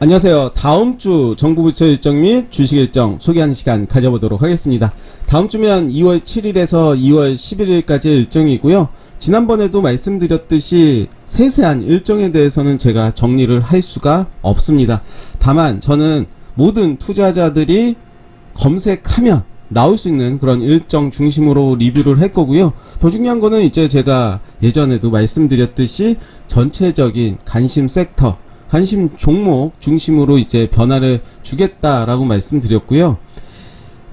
안녕하세요. 다음 주 정부 부처 일정 및 주식 일정 소개하는 시간 가져보도록 하겠습니다. 다음 주면 2월 7일에서 2월 11일까지의 일정이고요. 지난번에도 말씀드렸듯이 세세한 일정에 대해서는 제가 정리를 할 수가 없습니다. 다만 저는 모든 투자자들이 검색하면 나올 수 있는 그런 일정 중심으로 리뷰를 할 거고요. 더 중요한 거는 이제 제가 예전에도 말씀드렸듯이 전체적인 관심 섹터, 관심 종목 중심으로 이제 변화를 주겠다라고 말씀드렸고요.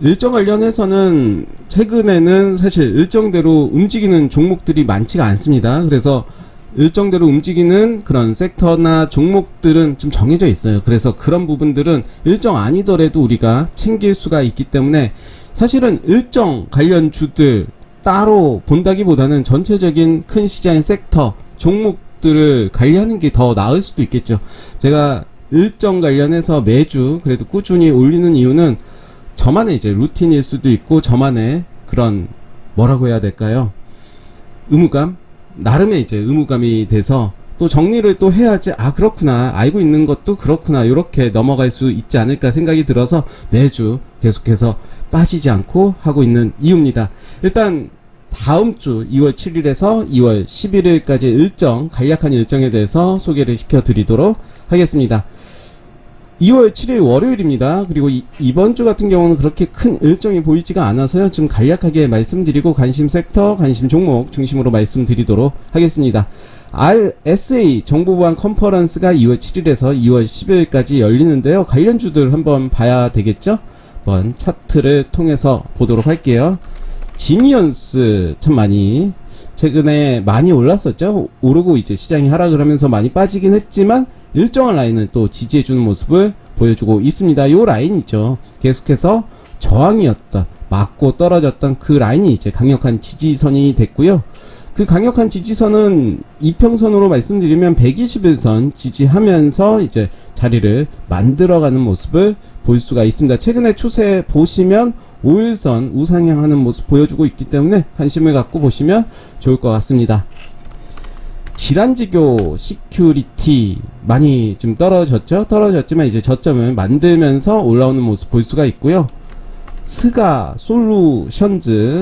일정 관련해서는 최근에는 사실 일정대로 움직이는 종목들이 많지가 않습니다. 그래서 일정대로 움직이는 그런 섹터나 종목들은 좀 정해져 있어요. 그래서 그런 부분들은 일정 아니더라도 우리가 챙길 수가 있기 때문에 사실은 일정 관련 주들 따로 본다기보다는 전체적인 큰 시장의 섹터, 종목 들을 관리하는 게 더 나을 수도 있겠죠. 제가 일정 관련해서 매주 그래도 꾸준히 올리는 이유는 저만의 이제 루틴일 수도 있고 저만의 그런 뭐라고 해야 될까요? 의무감? 나름의 이제 의무감이 돼서 또 정리를 또 해야지 아 그렇구나 알고 있는 것도 그렇구나 이렇게 넘어갈 수 있지 않을까 생각이 들어서 매주 계속해서 빠지지 않고 하고 있는 이유입니다. 일단 다음 주 2월 7일에서 2월 11일까지 일정 간략한 일정에 대해서 소개를 시켜드리도록 하겠습니다. 2월 7일 월요일입니다. 그리고 이, 이번 주 같은 경우는 그렇게 큰 일정이 보이지가 않아서요. 좀 간략하게 말씀드리고 관심 섹터, 관심 종목 중심으로 말씀드리도록 하겠습니다. RSA 정보보안 컨퍼런스가 2월 7일에서 2월 10일까지 열리는데요. 관련주들 한번 봐야 되겠죠? 한번 차트를 통해서 보도록 할게요. 지니언스 참 많이 최근에 많이 올랐었죠. 오르고 이제 시장이 하락을 하면서 많이 빠지긴 했지만 일정한 라인은 또 지지해주는 모습을 보여주고 있습니다. 요 라인 있죠. 계속해서 저항이었던 맞고 떨어졌던 그 라인이 이제 강력한 지지선이 됐고요. 그 강력한 지지선은 이평선으로 말씀드리면 121선 지지하면서 이제 자리를 만들어가는 모습을 볼 수가 있습니다. 최근에 추세 보시면 5일선 우상향하는 모습 보여주고 있기 때문에 관심을 갖고 보시면 좋을 것 같습니다. 질환지교 시큐리티 많이 좀 떨어졌죠? 떨어졌지만 이제 저점을 만들면서 올라오는 모습 볼 수가 있고요. 스가 솔루션즈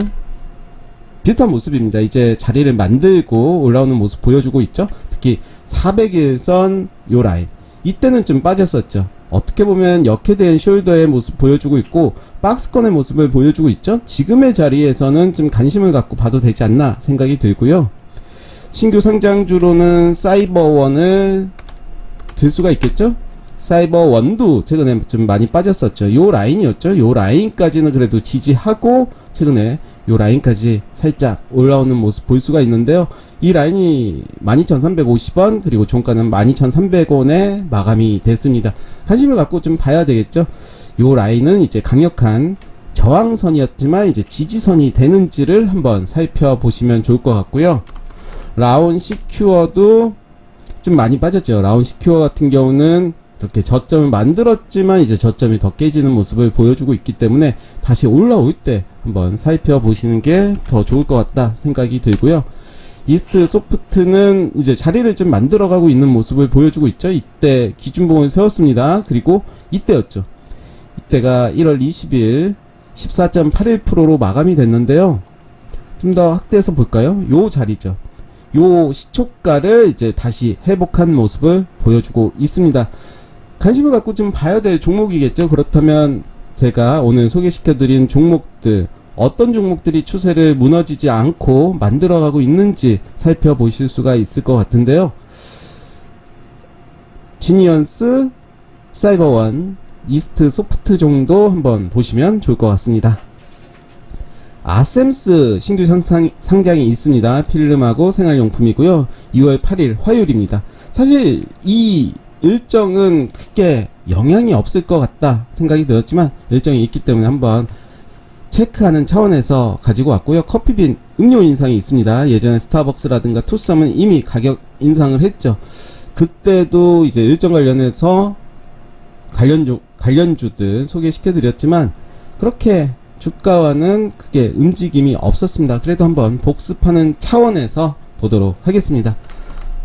비슷한 모습입니다. 이제 자리를 만들고 올라오는 모습 보여주고 있죠. 특히 400일선 요 라인 이때는 좀 빠졌었죠. 어떻게 보면 역해된 숄더의 모습 보여주고 있고 박스권의 모습을 보여주고 있죠. 지금의 자리에서는 좀 관심을 갖고 봐도 되지 않나 생각이 들고요. 신규 상장주로는 사이버원을 들 수가 있겠죠? 사이버 원도 최근에 좀 많이 빠졌었죠. 요 라인이었죠. 요 라인까지는 그래도 지지하고 최근에 요 라인까지 살짝 올라오는 모습 볼 수가 있는데요. 이 라인이 12,350원 그리고 종가는 12,300원에 마감이 됐습니다. 관심을 갖고 좀 봐야 되겠죠. 요 라인은 이제 강력한 저항선이었지만 이제 지지선이 되는지를 한번 살펴보시면 좋을 것 같고요. 라온 시큐어도 좀 많이 빠졌죠. 라온 시큐어 같은 경우는 이렇게 저점을 만들었지만 이제 저점이 더 깨지는 모습을 보여주고 있기 때문에 다시 올라올 때 한번 살펴보시는 게 더 좋을 것 같다 생각이 들고요. 이스트 소프트는 이제 자리를 좀 만들어가고 있는 모습을 보여주고 있죠. 이때 기준봉을 세웠습니다. 그리고 이때였죠. 이때가 1월 20일 14.81%로 마감이 됐는데요. 좀 더 확대해서 볼까요? 요 자리죠. 요 시초가를 이제 다시 회복한 모습을 보여주고 있습니다. 관심을 갖고 좀 봐야 될 종목이겠죠. 그렇다면 제가 오늘 소개시켜드린 종목들 어떤 종목들이 추세를 무너지지 않고 만들어가고 있는지 살펴보실 수가 있을 것 같은데요. 지니언스, 사이버원, 이스트 소프트 정도 한번 보시면 좋을 것 같습니다. 아셈스 신규 상상, 상장이 있습니다. 필름하고 생활용품이고요. 2월 8일 화요일입니다. 사실 이 일정은 크게 영향이 없을 것 같다 생각이 들었지만 일정이 있기 때문에 한번 체크하는 차원에서 가지고 왔고요. 커피빈 음료 인상이 있습니다. 예전에 스타벅스라든가 투썸은 이미 가격 인상을 했죠. 그때도 이제 일정 관련해서 관련주, 관련주들 소개시켜 드렸지만 그렇게 주가와는 크게 움직임이 없었습니다. 그래도 한번 복습하는 차원에서 보도록 하겠습니다.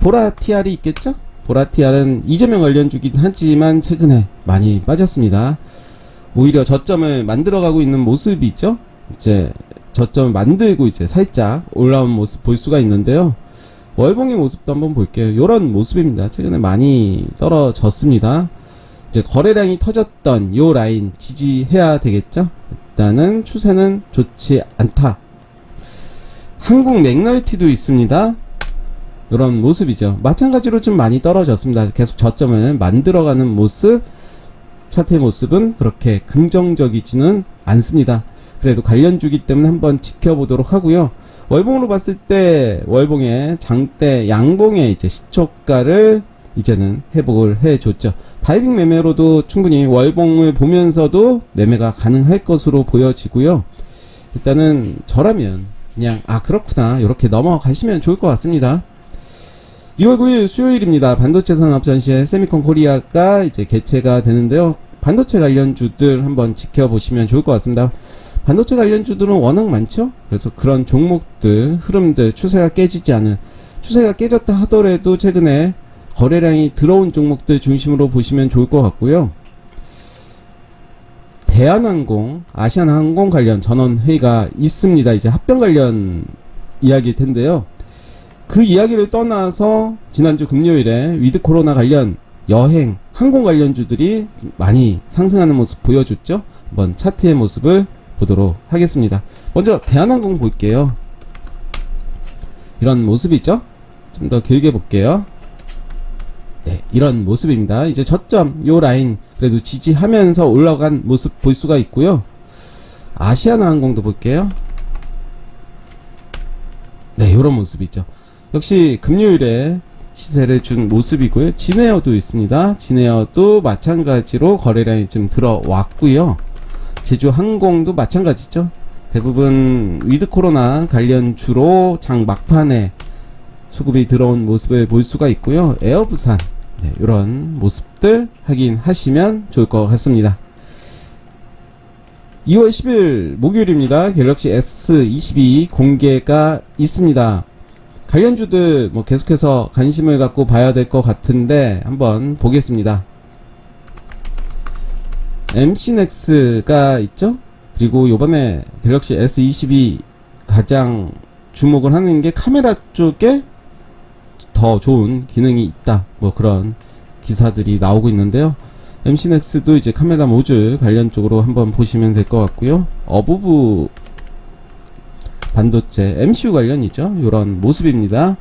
보라 TR이 있겠죠? 보라티알은 이재명 관련주긴 하지만 최근에 많이 빠졌습니다. 오히려 저점을 만들어가고 있는 모습이죠. 이제 저점을 만들고 이제 살짝 올라온 모습 볼 수가 있는데요. 월봉의 모습도 한번 볼게요. 요런 모습입니다. 최근에 많이 떨어졌습니다. 이제 거래량이 터졌던 요 라인 지지해야 되겠죠? 일단은 추세는 좋지 않다. 한국 맥널티도 있습니다. 이런 모습이죠. 마찬가지로 좀 많이 떨어졌습니다. 계속 저점을 만들어가는 모습, 차트의 모습은 그렇게 긍정적이지는 않습니다. 그래도 관련주기 때문에 한번 지켜보도록 하고요. 월봉으로 봤을 때 월봉의 장대 양봉의 이제 시초가를 이제는 회복을 해줬죠. 다이빙 매매로도 충분히 월봉을 보면서도 매매가 가능할 것으로 보여지고요. 일단은 저라면 그냥 아 그렇구나 이렇게 넘어가시면 좋을 것 같습니다. 2월 9일 수요일입니다. 반도체 산업 전시회 세미콘 코리아가 이제 개최가 되는데요. 반도체 관련 주들 한번 지켜보시면 좋을 것 같습니다. 반도체 관련 주들은 워낙 많죠? 그래서 그런 종목들, 흐름들, 추세가 깨지지 않은, 추세가 깨졌다 하더라도 최근에 거래량이 들어온 종목들 중심으로 보시면 좋을 것 같고요. 대한항공, 아시아나항공 관련 전원 회의가 있습니다. 이제 합병 관련 이야기일 텐데요. 그 이야기를 떠나서 지난주 금요일에 위드 코로나 관련 여행, 항공 관련주들이 많이 상승하는 모습 보여줬죠? 한번 차트의 모습을 보도록 하겠습니다. 먼저 대한항공 볼게요. 이런 모습이죠? 좀 더 길게 볼게요. 네, 이런 모습입니다. 이제 저점, 요 라인, 그래도 지지하면서 올라간 모습 볼 수가 있고요. 아시아나항공도 볼게요. 네, 요런 모습이죠. 역시 금요일에 시세를 준 모습이고요. 진에어도 있습니다. 진에어도 마찬가지로 거래량이 좀 들어왔고요. 제주항공도 마찬가지죠. 대부분 위드 코로나 관련 주로 장 막판에 수급이 들어온 모습을 볼 수가 있고요. 에어부산 네, 이런 모습들 확인하시면 좋을 것 같습니다. 2월 10일 목요일입니다. 갤럭시 S22 공개가 있습니다. 관련주들 뭐 계속해서 관심을 갖고 봐야 될 것 같은데 한번 보겠습니다. MC넥스가 있죠? 그리고 요번에 갤럭시 S22 가장 주목을 하는 게 카메라 쪽에 더 좋은 기능이 있다. 뭐 그런 기사들이 나오고 있는데요. MC넥스도 이제 카메라 모듈 관련 쪽으로 한번 보시면 될 것 같고요. 어부부 반도체 MCU 관련이죠. 이런 모습입니다.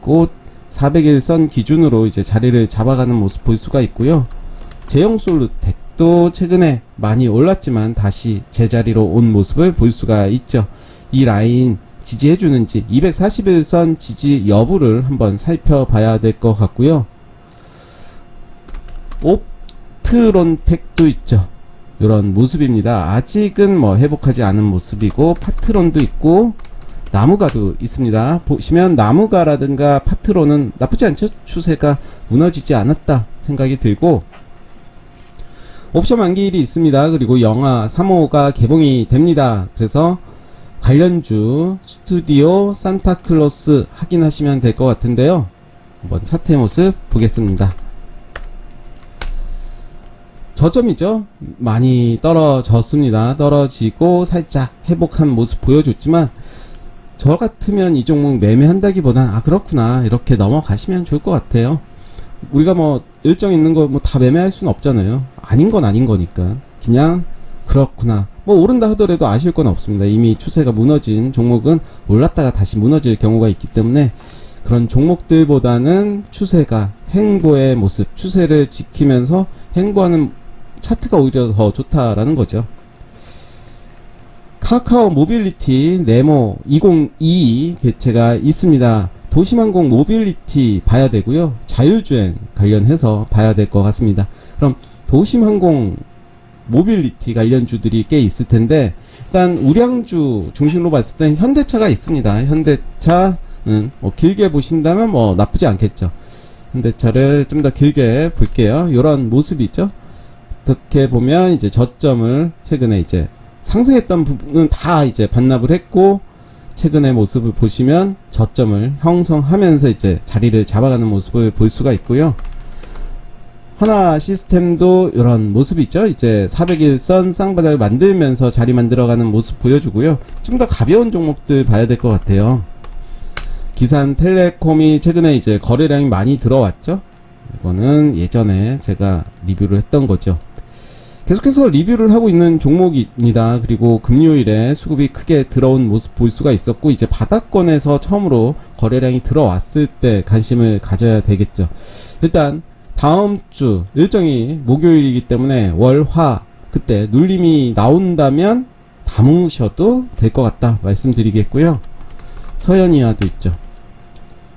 곧 400일선 기준으로 이제 자리를 잡아가는 모습 볼 수가 있고요. 제형 솔루텍도 최근에 많이 올랐지만 다시 제자리로 온 모습을 볼 수가 있죠. 이 라인 지지해주는지 241선 지지 여부를 한번 살펴봐야 될 것 같고요. 옵트론텍도 있죠. 이런 모습입니다. 아직은 뭐 회복하지 않은 모습이고 파트론도 있고 나무가도 있습니다. 보시면 나무가라든가 파트론은 나쁘지 않죠. 추세가 무너지지 않았다 생각이 들고 옵션 만기일이 있습니다. 그리고 영화 3호가 개봉이 됩니다. 그래서 관련주 스튜디오 산타클로스 확인하시면 될 것 같은데요. 한번 차트의 모습 보겠습니다. 저점이죠. 많이 떨어졌습니다. 떨어지고 살짝 회복한 모습 보여줬지만 저 같으면 이 종목 매매한다기보단 아 그렇구나 이렇게 넘어가시면 좋을 것 같아요. 우리가 뭐 일정 있는 거 뭐 다 매매할 수는 없잖아요. 아닌 건 아닌 거니까 그냥 그렇구나. 뭐 오른다 하더라도 아실 건 없습니다. 이미 추세가 무너진 종목은 올랐다가 다시 무너질 경우가 있기 때문에 그런 종목들보다는 추세가 행보의 모습, 추세를 지키면서 행보하는 차트가 오히려 더 좋다라는 거죠. 카카오 모빌리티 네모 2022 개최가 있습니다. 도심항공 모빌리티 봐야 되고요. 자율주행 관련해서 봐야 될 것 같습니다. 그럼 도심항공 모빌리티 관련주들이 꽤 있을 텐데 일단 우량주 중심으로 봤을 때 현대차가 있습니다. 현대차는 뭐 길게 보신다면 뭐 나쁘지 않겠죠. 현대차를 좀 더 길게 볼게요. 이런 모습이죠. 어떻게 보면 이제 저점을 최근에 이제 상승했던 부분은 다 이제 반납을 했고 최근의 모습을 보시면 저점을 형성하면서 이제 자리를 잡아가는 모습을 볼 수가 있고요. 하나 시스템도 이런 모습이죠. 이제 401선 쌍바닥을 만들면서 자리 만들어가는 모습 보여주고요. 좀 더 가벼운 종목들 봐야 될 것 같아요. 기산 텔레콤이 최근에 이제 거래량이 많이 들어왔죠. 이거는 예전에 제가 리뷰를 했던 거죠. 계속해서 리뷰를 하고 있는 종목입니다. 그리고 금요일에 수급이 크게 들어온 모습 볼 수가 있었고 이제 바닥권에서 처음으로 거래량이 들어왔을 때 관심을 가져야 되겠죠. 일단 다음 주 일정이 목요일이기 때문에 월화 그때 눌림이 나온다면 담으셔도 될 것 같다 말씀드리겠고요. 서현이와도 있죠.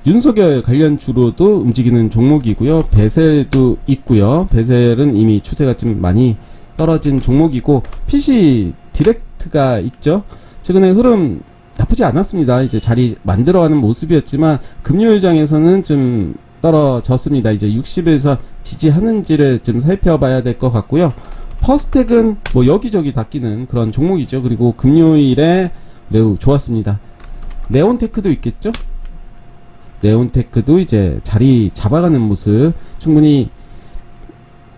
윤석열 관련 주로도 움직이는 종목이고요. 베셀도 있고요. 베셀은 이미 추세가 좀 많이 떨어진 종목이고 PC 디렉트가 있죠. 최근에 흐름 나쁘지 않았습니다. 이제 자리 만들어가는 모습이었지만 금요일장에서는 좀 떨어졌습니다. 이제 60에서 지지하는지를 좀 살펴봐야 될 것 같고요. 퍼스텍은 뭐 여기저기 닦이는 그런 종목이죠. 그리고 금요일에 매우 좋았습니다. 네온테크도 있겠죠? 네온테크도 이제 자리 잡아가는 모습 충분히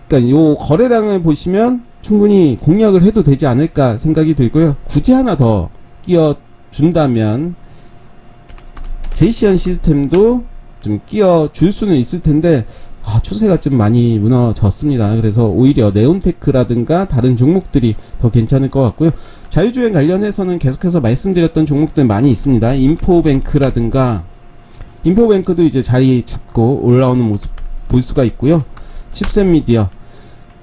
그러니까 요 거래량을 보시면 충분히 공략을 해도 되지 않을까 생각이 들고요. 굳이 하나 더 끼워 준다면 제이시언 시스템도 좀 끼워 줄 수는 있을 텐데 아, 추세가 좀 많이 무너졌습니다. 그래서 오히려 네온테크라든가 다른 종목들이 더 괜찮을 것 같고요. 자유주행 관련해서는 계속해서 말씀드렸던 종목들 많이 있습니다. 인포뱅크라든가 인포뱅크도 이제 자리 잡고 올라오는 모습 볼 수가 있고요. 칩셋 미디어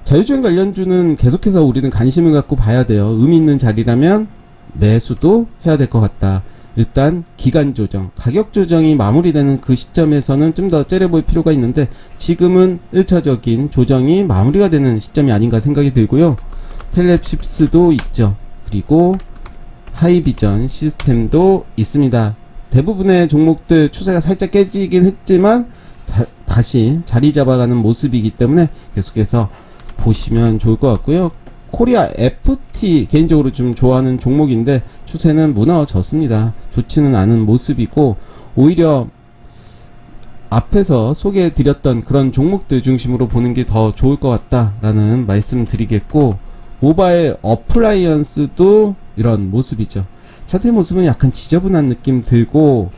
자유주행 관련주는 계속해서 우리는 관심을 갖고 봐야 돼요. 의미 있는 자리라면 매수도 해야 될 것 같다. 일단 기간 조정, 가격 조정이 마무리되는 그 시점에서는 좀 더 째려볼 필요가 있는데 지금은 1차적인 조정이 마무리가 되는 시점이 아닌가 생각이 들고요. 텔랩십스도 있죠. 그리고 하이비전 시스템도 있습니다. 대부분의 종목들 추세가 살짝 깨지긴 했지만 자- 다시 자리 잡아가는 모습이기 때문에 계속해서 보시면 좋을 것 같고요. 코리아 FT 개인적으로 좀 좋아하는 종목인데 추세는 무너졌습니다. 좋지는 않은 모습이고 오히려 앞에서 소개해 드렸던 그런 종목들 중심으로 보는 게 더 좋을 것 같다라는 말씀 드리겠고 모바일 어플라이언스도 이런 모습이죠. 차트 모습은 약간 지저분한 느낌 들고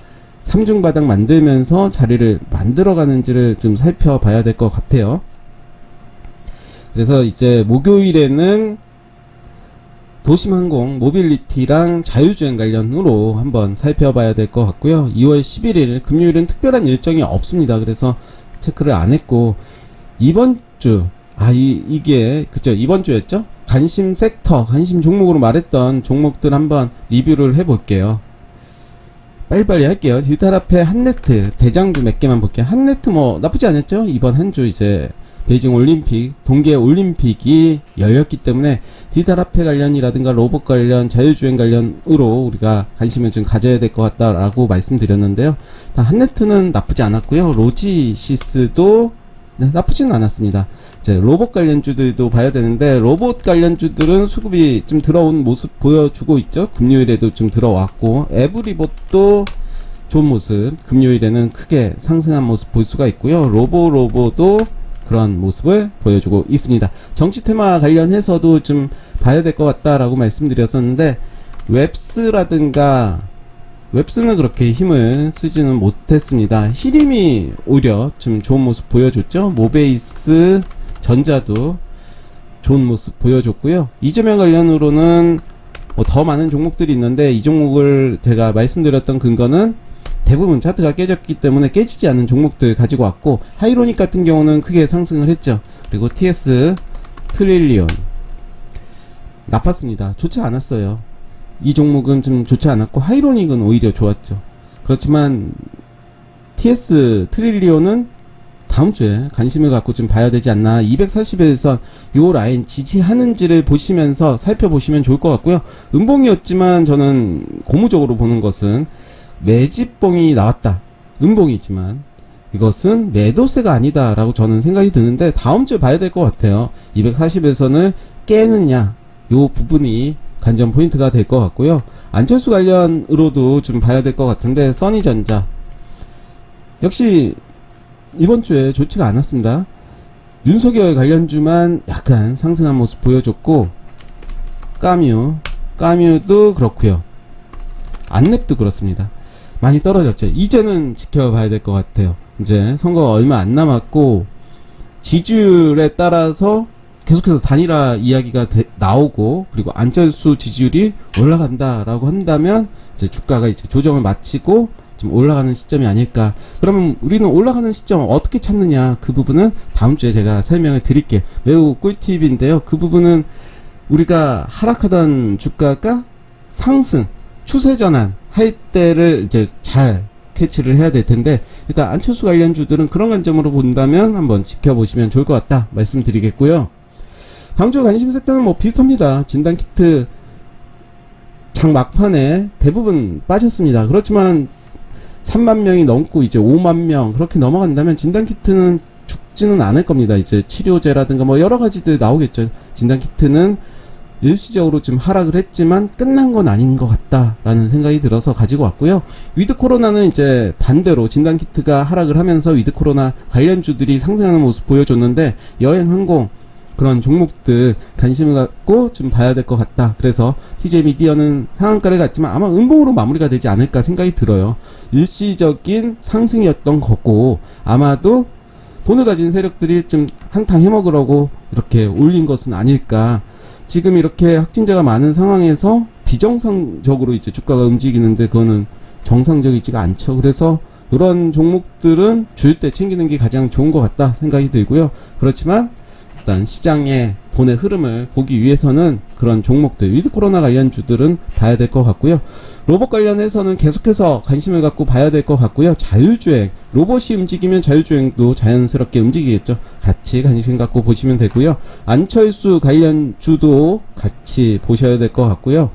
삼중 바닥 만들면서 자리를 만들어가는지를 좀 살펴봐야 될 것 같아요. 그래서 이제 목요일에는 도심항공 모빌리티랑 자율주행 관련으로 한번 살펴봐야 될 것 같고요. 2월 11일 금요일은 특별한 일정이 없습니다. 그래서 체크를 안 했고 이번 주 아, 이, 이게, 그쵸, 이번 주였죠? 관심 섹터, 관심 종목으로 말했던 종목들 한번 리뷰를 해볼게요. 빨리빨리 할게요. 딜탈 앞에 한네트, 대장주 몇 개만 볼게요. 한네트 뭐, 나쁘지 않았죠? 이번 한 주 이제, 베이징 올림픽, 동계 올림픽이 열렸기 때문에 딜탈 앞에 관련이라든가 로봇 관련, 자율주행 관련으로 우리가 관심을 좀 가져야 될 것 같다라고 말씀드렸는데요. 한네트는 나쁘지 않았고요. 로지시스도 네, 나쁘지는 않았습니다. 이제 로봇 관련주들도 봐야 되는데 로봇 관련주들은 수급이 좀 들어온 모습 보여주고 있죠. 금요일에도 좀 들어왔고 에브리봇도 좋은 모습. 금요일에는 크게 상승한 모습 볼 수가 있고요. 로보 로보도 그런 모습을 보여주고 있습니다. 정치 테마 관련해서도 좀 봐야 될 것 같다라고 말씀드렸었는데 웹스라든가 웹스는 그렇게 힘을 쓰지는 못했습니다. 히림이 오히려 좀 좋은 모습 보여줬죠. 모베이스 전자도 좋은 모습 보여줬고요. 이재명 관련으로는 뭐 더 많은 종목들이 있는데 이 종목을 제가 말씀드렸던 근거는 대부분 차트가 깨졌기 때문에 깨지지 않은 종목들 가지고 왔고 하이로닉 같은 경우는 크게 상승을 했죠. 그리고 TS 트릴리온 나빴습니다. 좋지 않았어요. 이 종목은 좀 좋지 않았고 하이로닉은 오히려 좋았죠. 그렇지만 TS 트릴리온은 다음 주에 관심을 갖고 좀 봐야 되지 않나 240에서 요 라인 지지하는지를 보시면서 살펴보시면 좋을 것 같고요. 음봉이었지만 저는 고무적으로 보는 것은 매집봉이 나왔다. 음봉이지만 이것은 매도세가 아니다라고 저는 생각이 드는데 다음 주에 봐야 될 것 같아요. 240에서는 깨느냐 요 부분이 관전 포인트가 될 것 같고요. 안철수 관련으로도 좀 봐야 될 것 같은데 써니전자 역시 이번 주에 좋지가 않았습니다. 윤석열 관련주만 약간 상승한 모습 보여줬고 까뮤 까뮤도 그렇고요. 안랩도 그렇습니다. 많이 떨어졌죠. 이제는 지켜봐야 될 것 같아요. 이제 선거가 얼마 안 남았고 지지율에 따라서 계속해서 단일화 이야기가 되- 나오고 그리고 안철수 지지율이 올라간다라고 한다면 이제 주가가 이제 조정을 마치고 좀 올라가는 시점이 아닐까. 그러면 우리는 올라가는 시점 어떻게 찾느냐 그 부분은 다음 주에 제가 설명을 드릴게요. 매우 꿀팁인데요. 그 부분은 우리가 하락하던 주가가 상승 추세 전환 할 때를 이제 잘 캐치를 해야 될 텐데 일단 안철수 관련 주들은 그런 관점으로 본다면 한번 지켜보시면 좋을 것 같다 말씀드리겠고요. 다음 주 관심 섹터는 뭐 비슷합니다. 진단 키트 장 막판에 대부분 빠졌습니다. 그렇지만 3만 명이 넘고 이제 5만 명 그렇게 넘어간다면 진단 키트는 죽지는 않을 겁니다. 이제 치료제라든가 뭐 여러 가지들 나오겠죠. 진단 키트는 일시적으로 좀 하락을 했지만 끝난 건 아닌 것 같다라는 생각이 들어서 가지고 왔고요. 위드 코로나는 이제 반대로 진단 키트가 하락을 하면서 위드 코로나 관련주들이 상승하는 모습 보여줬는데 여행 항공 그런 종목들 관심을 갖고 좀 봐야 될 것 같다. 그래서 TJ 미디어는 상한가를 갔지만 아마 음봉으로 마무리가 되지 않을까 생각이 들어요. 일시적인 상승이었던 거고 아마도 돈을 가진 세력들이 좀 한탕 해먹으려고 이렇게 올린 것은 아닐까. 지금 이렇게 확진자가 많은 상황에서 비정상적으로 이제 주가가 움직이는데 그거는 정상적이지가 않죠. 그래서 이런 종목들은 줄때 챙기는 게 가장 좋은 것 같다 생각이 들고요. 그렇지만 일단 시장의 돈의 흐름을 보기 위해서는 그런 종목들 위드 코로나 관련 주들은 봐야 될 것 같고요. 로봇 관련해서는 계속해서 관심을 갖고 봐야 될 것 같고요. 자율주행 로봇이 움직이면 자율주행도 자연스럽게 움직이겠죠. 같이 관심 갖고 보시면 되고요. 안철수 관련 주도 같이 보셔야 될 것 같고요.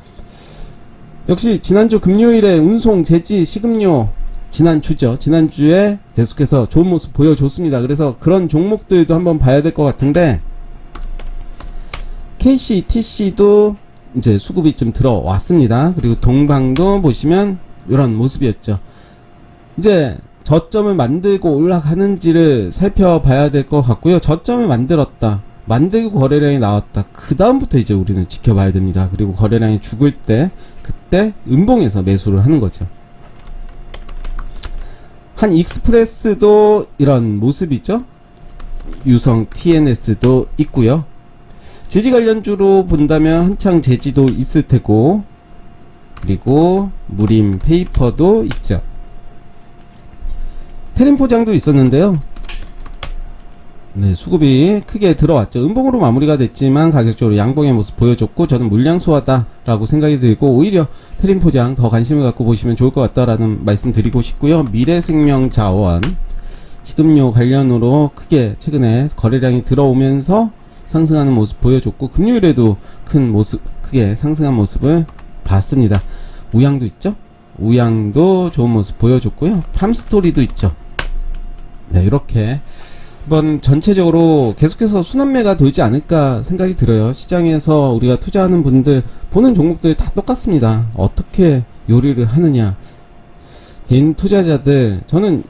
역시 지난주 금요일에 운송 제지 식음료 지난주죠. 지난주에 계속해서 좋은 모습 보여줬습니다. 그래서 그런 종목들도 한번 봐야 될 것 같은데 KC, TC도 이제 수급이 좀 들어왔습니다. 그리고 동방도 보시면 이런 모습이었죠. 이제 저점을 만들고 올라가는지를 살펴봐야 될 것 같고요. 저점을 만들었다. 만들고 거래량이 나왔다. 그 다음부터 이제 우리는 지켜봐야 됩니다. 그리고 거래량이 죽을 때 그때 음봉에서 매수를 하는 거죠. 한 익스프레스도 이런 모습이죠. 유성 TNS도 있고요. 제지 관련주로 본다면 한창 제지도 있을 테고 그리고 무림 페이퍼도 있죠. 테린 포장도 있었는데요. 네, 수급이 크게 들어왔죠. 음봉으로 마무리가 됐지만 가격적으로 양봉의 모습 보여줬고 저는 물량 소화다라고 생각이 들고 오히려 테린 포장 더 관심을 갖고 보시면 좋을 것 같다라는 말씀 드리고 싶고요. 미래생명 자원 식음료 관련으로 크게 최근에 거래량이 들어오면서 상승하는 모습 보여줬고 금요일에도 큰 모습 크게 상승한 모습을 봤습니다. 우양도 있죠? 우양도 좋은 모습 보여줬고요. 팜스토리도 있죠. 네, 이렇게 한번 전체적으로 계속해서 순환매가 돌지 않을까 생각이 들어요. 시장에서 우리가 투자하는 분들 보는 종목들 다 똑같습니다. 어떻게 요리를 하느냐. 개인 투자자들 저는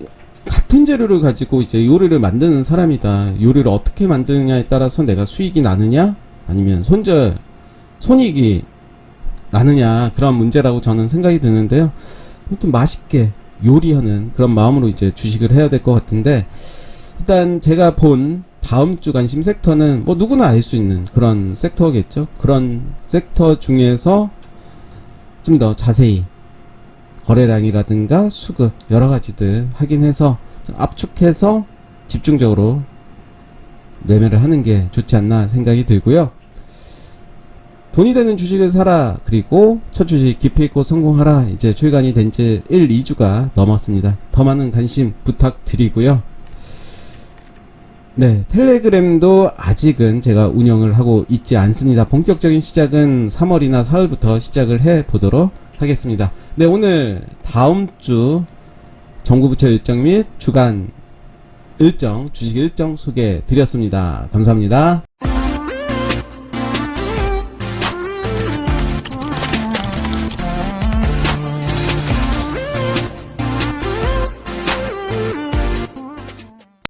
같은 재료를 가지고 이제 요리를 만드는 사람이다. 요리를 어떻게 만드느냐에 따라서 내가 수익이 나느냐 아니면 손절 손익이 나느냐 그런 문제라고 저는 생각이 드는데요. 아무튼 맛있게 요리하는 그런 마음으로 이제 주식을 해야 될 것 같은데 일단 제가 본 다음 주 관심 섹터는 뭐 누구나 알 수 있는 그런 섹터겠죠. 그런 섹터 중에서 좀 더 자세히 거래량이라든가 수급 여러 가지들 확인해서 좀 압축해서 집중적으로 매매를 하는 게 좋지 않나 생각이 들고요. 돈이 되는 주식을 사라. 그리고 첫 주식 깊이 있고 성공하라. 이제 출간이 된 지 1, 2주가 넘었습니다. 더 많은 관심 부탁드리고요. 네, 텔레그램도 아직은 제가 운영을 하고 있지 않습니다. 본격적인 시작은 3월이나 4월부터 시작을 해 보도록 하겠습니다. 네, 오늘 다음 주 정부부처 일정 및 주간 일정, 주식 일정 소개해 드렸습니다. 감사합니다.